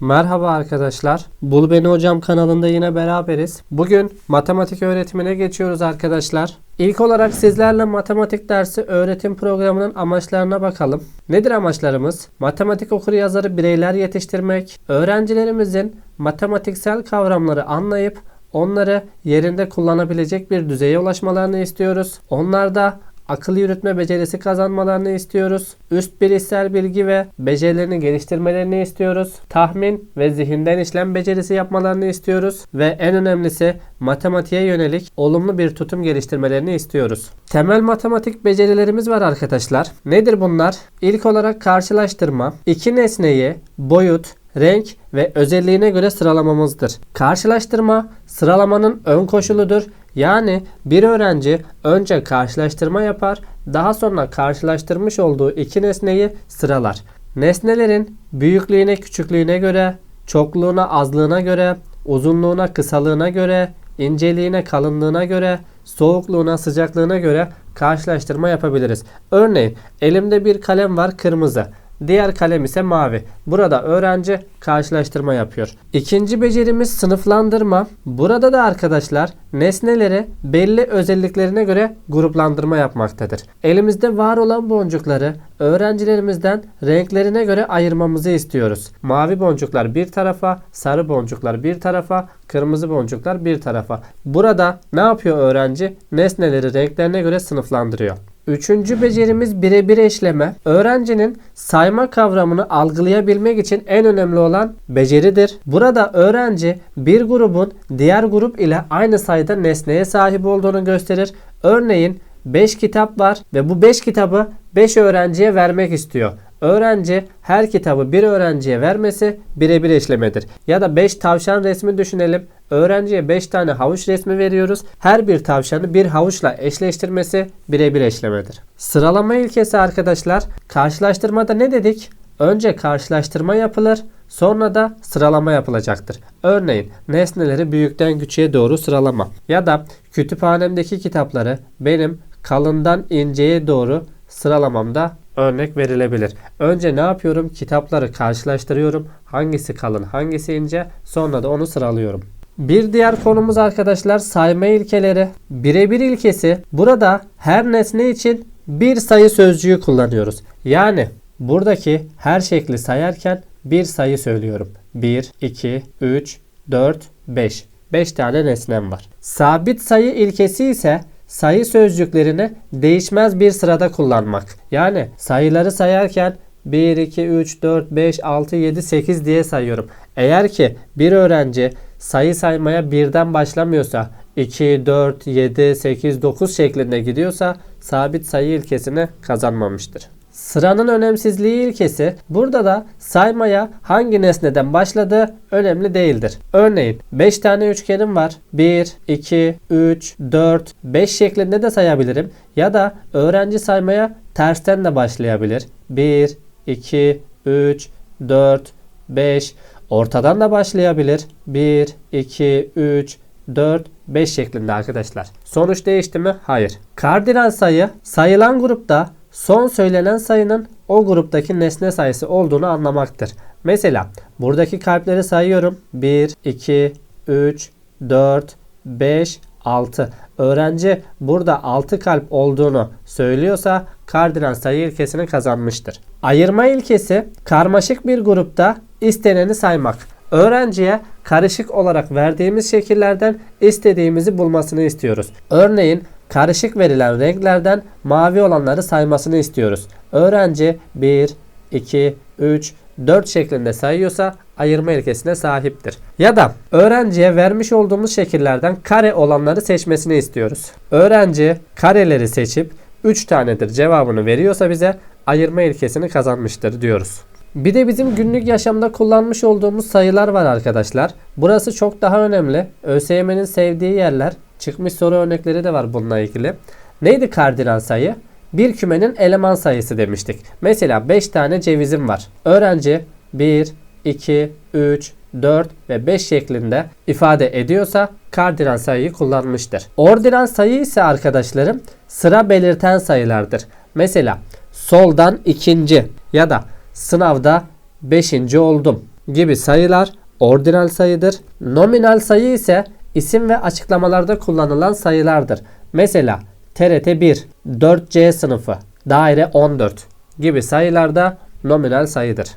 Merhaba arkadaşlar. Bul Beni Hocam kanalında yine beraberiz. Bugün matematik öğretimine geçiyoruz arkadaşlar. İlk olarak sizlerle matematik dersi öğretim programının amaçlarına bakalım. Nedir amaçlarımız? Matematik okur yazarı bireyler yetiştirmek, öğrencilerimizin matematiksel kavramları anlayıp onları yerinde kullanabilecek bir düzeye ulaşmalarını istiyoruz. Onlarda akıl yürütme becerisi kazanmalarını istiyoruz. Üst bilişsel bilgi ve becerilerini geliştirmelerini istiyoruz. Tahmin ve zihinden işlem becerisi yapmalarını istiyoruz. Ve en önemlisi matematiğe yönelik olumlu bir tutum geliştirmelerini istiyoruz. Temel matematik becerilerimiz var arkadaşlar. Nedir bunlar? İlk olarak karşılaştırma, iki nesneyi boyut, renk ve özelliğine göre sıralamamızdır. Karşılaştırma sıralamanın ön koşuludur. Yani bir öğrenci önce karşılaştırma yapar, daha sonra karşılaştırmış olduğu iki nesneyi sıralar. Nesnelerin büyüklüğüne küçüklüğüne göre, çokluğuna azlığına göre, uzunluğuna kısalığına göre, inceliğine kalınlığına göre, soğukluğuna sıcaklığına göre karşılaştırma yapabiliriz. Örneğin elimde bir kalem var kırmızı. Diğer kalem ise mavi. Burada öğrenci karşılaştırma yapıyor. İkinci becerimiz sınıflandırma. Burada da arkadaşlar nesneleri belli özelliklerine göre gruplandırma yapmaktadır. Elimizde var olan boncukları öğrencilerimizden renklerine göre ayırmamızı istiyoruz. Mavi boncuklar bir tarafa, sarı boncuklar bir tarafa, kırmızı boncuklar bir tarafa. Burada ne yapıyor öğrenci? Nesneleri renklerine göre sınıflandırıyor. Üçüncü becerimiz birebir eşleme. Öğrencinin sayma kavramını algılayabilmek için en önemli olan beceridir. Burada öğrenci bir grubun diğer grup ile aynı sayıda nesneye sahip olduğunu gösterir. Örneğin 5 kitap var ve bu 5 kitabı 5 öğrenciye vermek istiyor. Öğrenci her kitabı bir öğrenciye vermesi birebir eşlemedir. Ya da 5 tavşan resmi düşünelim. Öğrenciye 5 tane havuç resmi veriyoruz. Her bir tavşanı bir havuçla eşleştirmesi birebir eşlemedir. Sıralama ilkesi arkadaşlar. Karşılaştırmada ne dedik? Önce karşılaştırma yapılır, sonra da sıralama yapılacaktır. Örneğin nesneleri büyükten küçüğe doğru sıralama ya da kütüphanemdeki kitapları benim kalından inceye doğru sıralamamda örnek verilebilir. Önce ne yapıyorum? Kitapları karşılaştırıyorum. Hangisi kalın, hangisi ince? Sonra da onu sıralıyorum. Bir diğer konumuz arkadaşlar sayma ilkeleri. Birebir ilkesi burada her nesne için bir sayı sözcüğü kullanıyoruz. Yani buradaki her şekli sayarken bir sayı söylüyorum. 1, 2, 3, 4, 5. 5 tane nesnem var. Sabit sayı ilkesi ise sayı sözcüklerini değişmez bir sırada kullanmak. Yani sayıları sayarken 1, 2, 3, 4, 5, 6, 7, 8 diye sayıyorum. Eğer ki bir öğrenci sayı saymaya birden başlamıyorsa 2, 4, 7, 8, 9 şeklinde gidiyorsa sabit sayı ilkesini kazanmamıştır. Sıranın önemsizliği ilkesi burada da saymaya hangi nesneden başladığı önemli değildir. Örneğin 5 tane üçgenim var. 1, 2, 3, 4, 5 şeklinde de sayabilirim. Ya da öğrenci saymaya tersten de başlayabilir. 1, 2, 3, 4, 5 ortadan da başlayabilir. 1, 2, 3, 4, 5 şeklinde arkadaşlar. Sonuç değişti mi? Hayır. Kardinal sayı sayılan grupta son söylenen sayının o gruptaki nesne sayısı olduğunu anlamaktır. Mesela buradaki kalpleri sayıyorum. 1, 2, 3, 4, 5, 6. Öğrenci burada 6 kalp olduğunu söylüyorsa kardinal sayı ilkesini kazanmıştır. Ayırma ilkesi karmaşık bir grupta isteneni saymak. Öğrenciye karışık olarak verdiğimiz şekillerden istediğimizi bulmasını istiyoruz. Örneğin karışık verilen renklerden mavi olanları saymasını istiyoruz. Öğrenci 1, 2, 3, 4 şeklinde sayıyorsa ayırma ilkesine sahiptir. Ya da öğrenciye vermiş olduğumuz şekillerden kare olanları seçmesini istiyoruz. Öğrenci kareleri seçip 3 tanedir cevabını veriyorsa bize ayırma ilkesini kazanmıştır diyoruz. Bir de bizim günlük yaşamda kullanmış olduğumuz sayılar var arkadaşlar. Burası çok daha önemli. ÖSYM'nin sevdiği yerler. Çıkmış soru örnekleri de var bununla ilgili. Neydi kardinal sayı? Bir kümenin eleman sayısı demiştik. Mesela 5 tane cevizim var. Öğrenci 1, 2, 3, 4 ve 5 şeklinde ifade ediyorsa kardinal sayıyı kullanmıştır. Ordinal sayı ise arkadaşlarım sıra belirten sayılardır. Mesela soldan ikinci ya da sınavda 5. oldum. gibi sayılar ordinal sayıdır. Nominal sayı ise isim ve açıklamalarda kullanılan sayılardır. Mesela TRT 1, 4C sınıfı, daire 14 gibi sayılar da nominal sayıdır.